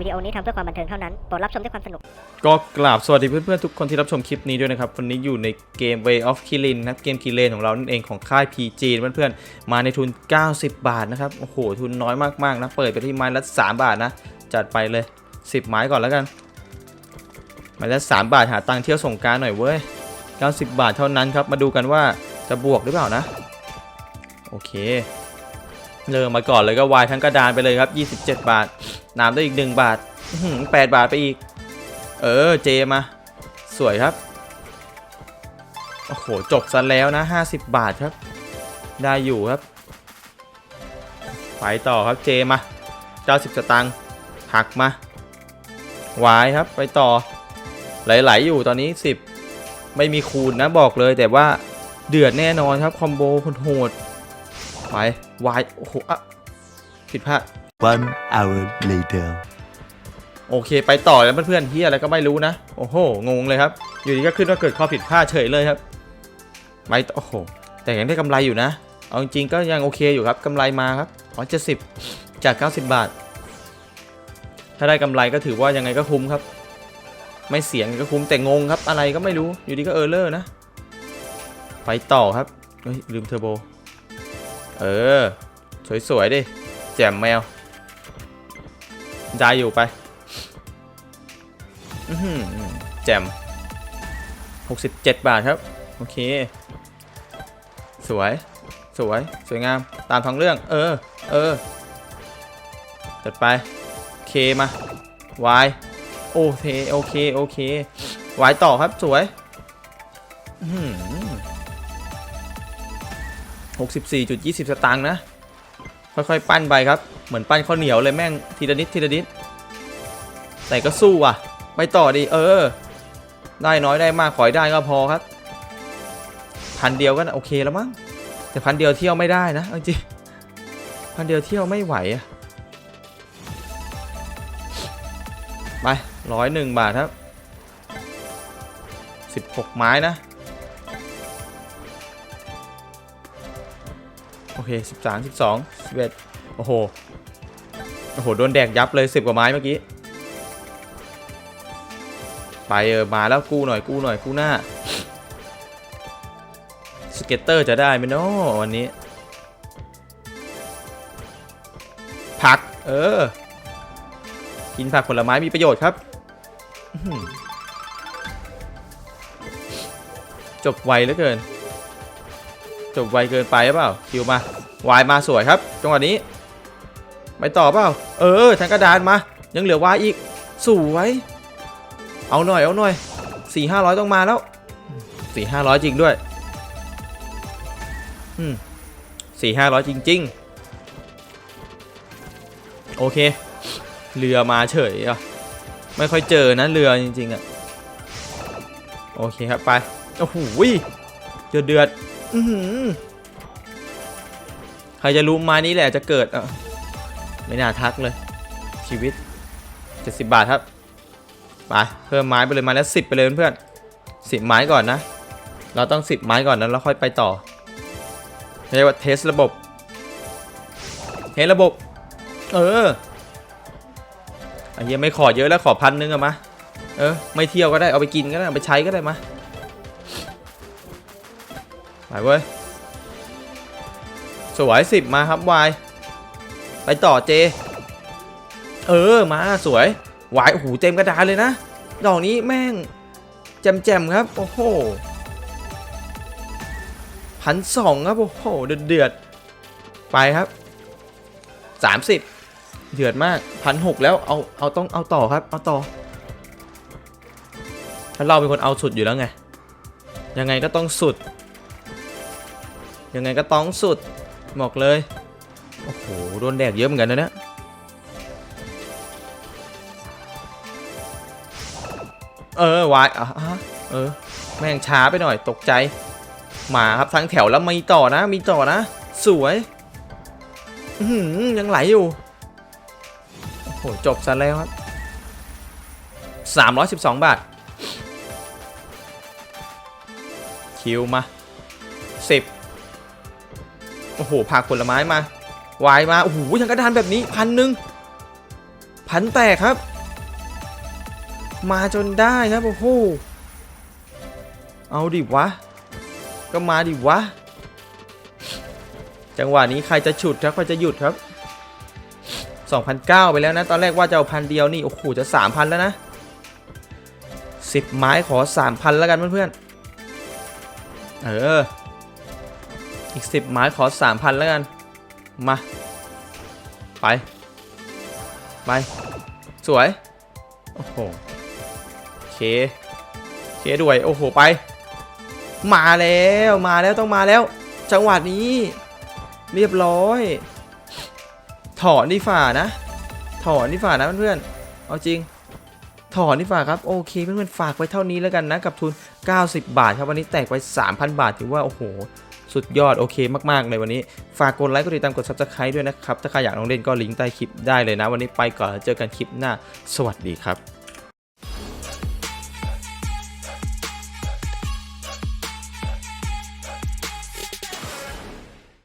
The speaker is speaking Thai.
โปรดรับชมด้วยความสนุก ก็กราบสวัสดีเพื่อนๆ ทุกคนที่รับชมคลิปนี้ด้วยนะครับ วันนี้อยู่ในเกม Way of Killing นะเกมคีเลนของเรานั่นเองของค่าย PG เพื่อนๆ มาในทุน 90 บาทนะครับ โอ้โห ทุนน้อยมากๆนะ เปิดไปที่ไม้ละ 3 บาทนะ จัดไปเลย 10 ไม้ก่อนแล้วกัน ไม้ละ 3 บาทหาตังค์เที่ยวส่งการหน่อยเว้ย 90 บาทเท่านั้นครับ มาดูกันว่าจะบวกหรือเปล่านะ โอเค เริ่มมาก่อนเลยก็วายทั้งกระดานไปเลยครับ 27 บาท น้ำได้อีก 1 บาทอื้อหือ8บาทไปอีก เออเจมา สวยครับ โอ้โห จบซะแล้วนะ 50 บาทครับ ได้อยู่ครับ ไปต่อครับเจมา90สตังค์หักมาวายครับไปต่อ ไหลๆอยู่ตอนนี้ 10 ไม่มีคูณนะบอกเลยแต่ว่าเดือดแน่นอนครับ คอมโบโหดไปวายโอ้โหอะผิดพลาด One hour later. โอเคไปต่อแล้วเพื่อนๆเฮียอะไรก็ไม่รู้นะ โอ้โห งงเลยครับ อยู่ดีก็ขึ้นว่าเกิดข้อผิดพลาดเฉยเลยครับไปต่อโอ้โห แต่ยังได้กำไรอยู่นะ เอาจริงก็ยังโอเคอยู่ครับกำไรมาครับร้อยเจ็ดสิบจาก 90 บาท ถ้าได้กำไรก็ถือว่ายังไงก็คุ้มครับ ไม่เสียงก็คุ้มแต่งงครับ อะไรก็ไม่รู้ อยู่ดีก็เออร์เลอร์นะ ไปต่อครับ เฮ้ยลืมเทอร์โบ เออ สวยๆดิ แจ่มแมว ได้อยู่ไปอื้อหือแจม67 บาทครับ โอเค สวย สวย สวยงาม ตามท้องเรื่อง เออ เออจัดไป เคมา Y โอเค โอเค โอเค Y ต่อครับ สวยหกสิบสี่จุดยี่สิบสตางค์นะ ค่อยๆ ปั้นไปครับ เหมือนปั้นข้าวเหนียวเลยแม่งทีละนิดทีละนิดแต่ก็สู้อะ ไปต่อดีเออ ได้น้อยได้มากขอให้ได้ก็พอครับพันเดียวก็โอเคแล้วมั้งแต่พันเดียวเที่ยวไม่ได้นะจริงพันเดียวเที่ยวไม่ไหวอะไปร้อยหนึ่งบาทครับสิบหกไม้นะโอเคสิบสามสิบสองสิบเอ็ดโอ้โห โอ้โห โดนแดกยับเลยสิบกว่าไม้เมื่อกี้ ไปเออ มาแล้วกู้หน่อยกู้หน่อยกู้หน้า สเก็ตเตอร์จะได้ไหมเนาะวันนี้ ผัก เออ กินผักผลไม้มีประโยชน์ครับ จบไวเหลือเกิน จบไวเกินไปหรือเปล่า คิวมา วายมาสวยครับ จังหวะนี้ ไปต่อเปล่า เออทางกระดานมา ยังเหลือวายอีก สวย เอาหน่อยเอาหน่อยสี่ห้าร้อยต้องมาแล้วสี่ห้าร้อยจริงด้วยอืมสี่ห้าร้อยจริง ๆ โอเค เรือมาเฉยอะ ไม่ค่อยเจอนะเรือจริง ๆ อะ โอเคครับ ไป โอ้โหเดือดเดือดอือใครจะรู้ม้นี้แหละจะเกิดอะ ไม่น่าทักเลย ชีวิต 70 บาทครับ ไป เพิ่มไม้ไปเลยไม้ละสิบไปเลยเพื่อนสิบไม้ก่อนนะ เราต้องสิบไม้ก่อนนั้นแล้วค่อยไปต่อเรียกว่าเทสระบบเทสระบบ เออไอ้เหี้ยไม่ขอเยอะแล้วขอพันนึงอะมาเออไม่เที่ยวก็ได้เอาไปกินก็ได้เอาไปใช้ก็ได้มาไปเว้ยสวยสิบมาครับวาย ไปต่อเจ เออมาสวยหวายโอ้โหเต็มกระดานเลยนะ ดอกนี้แม่งแจมๆครับ โอ้โหพันสองครับ โอ้โห เดือดเดือดๆไปครับ30เดือดมากพันหกแล้วเอาเอาต้องเอาต่อครับ เอาต่อถ้าเราเป็นคนเอาสุดอยู่แล้วไง ยังไงก็ต้องสุด ยังไงก็ต้องสุดบอกเลย หโดนแดกเยอะเหมือนกันนะเนี่ยเออวายอะเออ แม่งช้าไปหน่อยตกใจ หมาครับทั้งแถวแล้วมีต่อนะ มีต่อนะ สวยหือยังไหลอยู่ โอ้โห จบซะแล้วครับ312บาท คิวมา10โอ้โหผักผลไม้มา วายมา โอ้โหยังกระดานแบบนี้พันหนึ่งพันแตกครับ มาจนได้ครับ โอ้โห เอาดิวะ ก็มาดิวะ จังหวะนี้ใครจะฉุดครับใครจะหยุดครับ2,009ไปแล้วนะ ตอนแรกว่าจะเอาพันเดียวนี่ โอ้โห จะ 3,000 แล้วนะ 10 ไม้ขอ 3,000 แล้วกันเพื่อนๆ เออ อีก 10 ไม้ขอ 3,000 แล้วกัน มา ไป ไป สวย โอ้โหโอเค เคด้วย โอ้โห ไป มาแล้ว มาแล้วต้องมาแล้ว จังหวะนี้ เรียบร้อย ถอนดีฝ่านะ ถอนดีฝ่านะเพื่อนๆ เอาจริงถอนดีฝ่าครับ โอเคเพื่อนๆฝากไว้เท่านี้แล้วกันนะ กับทุน 90 บาทครับ วันนี้แตกไป 3,000 บาทถือว่า โอ้โห สุดยอดโอเคมากๆเลยวันนี้ ฝากกดไลค์กดติดตามกด subscribe ด้วยนะครับ ถ้าใครอยากลองเล่นก็ลิงก์ใต้คลิปได้เลยนะ วันนี้ไปก่อนแล้วเจอกันคลิปหน้า สวัสดีครับ